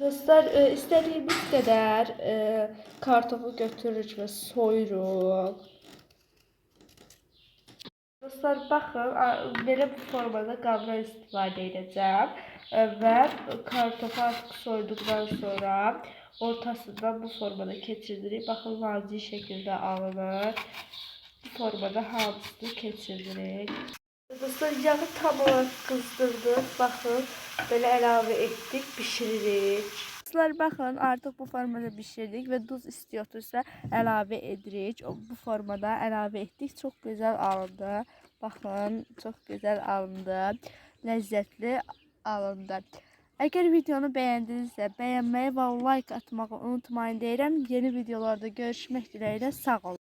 Dostlar e, istediğimiz kadar e, kartofu götürürük ve soyuruq. Dostlar baxın, belə bu formada qabdan istifadə edəcəm E, və kartofu artıq soyduqdan sonra ortasından bu formada keçirdirik. Baxın nazik şəkildə alınır. Bu formada hamısını keçirdirik. Dostlar yağı tam olarak kızdırdık. Bakın böyle əlavə etdik, bişiririk. Dostlar bakın artık bu formada bişirdik ve duz istiyorsa əlavə edirik. Bu formada əlavə etdik. Çok güzel alındı. Bakın çok güzel alındı. Lezzetli alındı. Eğer videonu beğendinizse beğenmeyi ve like atmayı unutmayın deyirəm. Yeni videolarda görüşmek dileğiyle sağ olun.